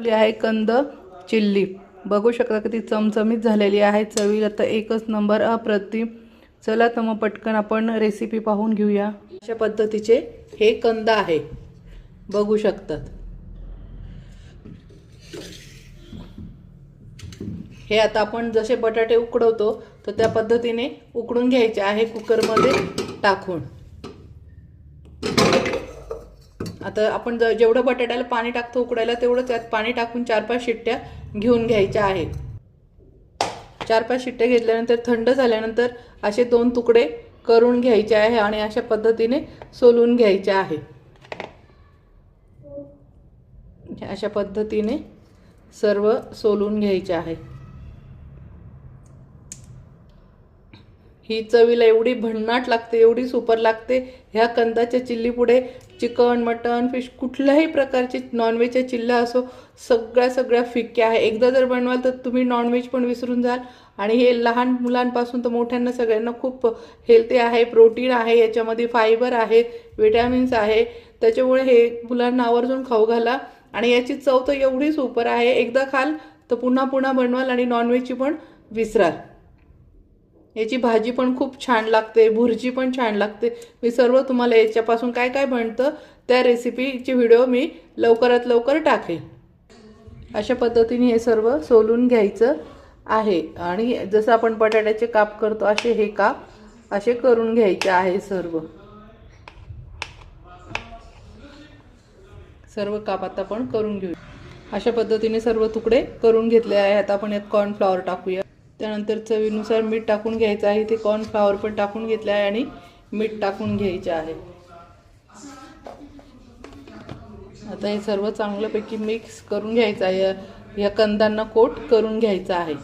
आपली आहे कंद चिल्ली. बघू शकता की ती चमचमीत झालेली आहे. चवीला तर एकच नंबर अप्रतिम. चला तर मग पटकन आपण रेसिपी पाहून घेऊया. अशा पद्धतीचे हे कंद आहे. बघू शकतात. हे आता आपण जसे बटाटे उकडवतो तर त्या पद्धतीने उकडून घ्यायचे आहे कुकरमध्ये टाकून. आता आपण ज- जेवढं बटाट्याला पाणी टाकतो उकडायला तेवढं त्यात पाणी टाकून चार पाच शिट्ट्या घेऊन घ्यायच्या आहेत. चार पाच शिट्ट्या घेतल्यानंतर थंड झाल्यानंतर असे दोन तुकडे करून घ्यायचे आहे आणि अशा पद्धतीने सोलून घ्यायचे आहे. अशा पद्धतीने सर्व सोलून घ्यायचे आहे. ही चवीला एवढी भन्नाट लागते एवढी सुपर लागते. ह्या कंदाच्या चिल्लीपुढे चिकन मटन फिश कुठल्याही प्रकारचे नॉनव्हेजच्या चिल्ल्या असो सगळ्या सगळ्या फिक्या आहे. एकदा जर बनवाल तर तुम्ही नॉनव्हेज पण विसरून जाल. आणि हे लहान मुलांपासून तर मोठ्यांना सगळ्यांना खूप हेल्दी आहे प्रोटीन आहे याच्यामध्ये फायबर आहे विटॅमिन्स आहे. त्याच्यामुळे हे मुलांना आवर्जून खाऊ घाला. आणि याची चव तर एवढी सुपर आहे. एकदा खाल तर पुन्हा पुन्हा बनवाल आणि नॉनव्हेजची पण विसराल. याची भाजी पण खूप छान लागते भुर्जी पण छान लागते. मी सर्व तुम्हाला याच्यापासून काय काय बनतं त्या रेसिपीची व्हिडिओ मी लवकरात लवकर टाकेन अशा पद्धतीने हे सर्व सोलून घ्यायचं आहे. आणि जसं आपण बटाट्याचे काप करतो असे हे काप असे करून घ्यायचे आहे सर्व. सर्व काप आता आपण करून घेऊ. अशा पद्धतीने सर्व तुकडे करून घेतले आहे आता आपण यात कॉर्नफ्लॉवर टाकूया. त्यानंतर चवीनुसार मीठ टाकून घ्यायचं आहे. ते कॉर्नफ्लावर पण टाकून घेतले आहे आणि मीठ टाकून घ्यायचे आहे. आता हे सर्व चांगल्यापैकी मिक्स करून घ्यायचं आहे. या- कंदांना कोट करून घ्यायचं आहे.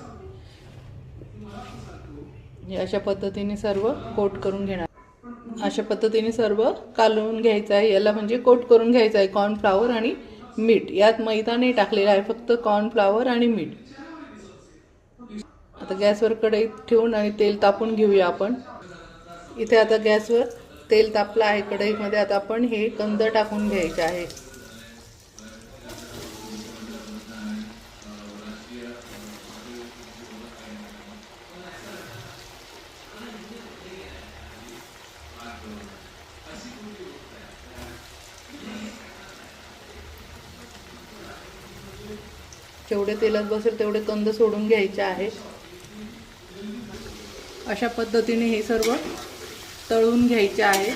हे अशा पद्धतीने सर्व कोट करून घेणार. अशा पद्धतीने सर्व कालवून घ्यायचं आहे. याला म्हणजे कोट करून घ्यायचं आहे. कॉर्नफ्लावर आणि मीठ. यात मैदा नाही टाकलेला आहे. फक्त कॉर्नफ्लावर आणि मीठ. आता गॅसवर कढईत ठेवून आणि तेल तापून घेऊया आपण. इथे आता गॅसवर तेल तापलं आहे कढईमध्ये. आता आपण हे कंद टाकून घ्यायचे आहे. जेवढे तेलात बसेल तेवढे कंद सोडून घ्यायचे आहे. अशा पद्धतीने हे सर्व तळून घ्यायचे आहे.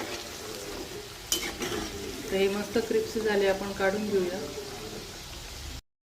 तर हे मस्त क्रिप्स झाले आपण काढून घेऊया.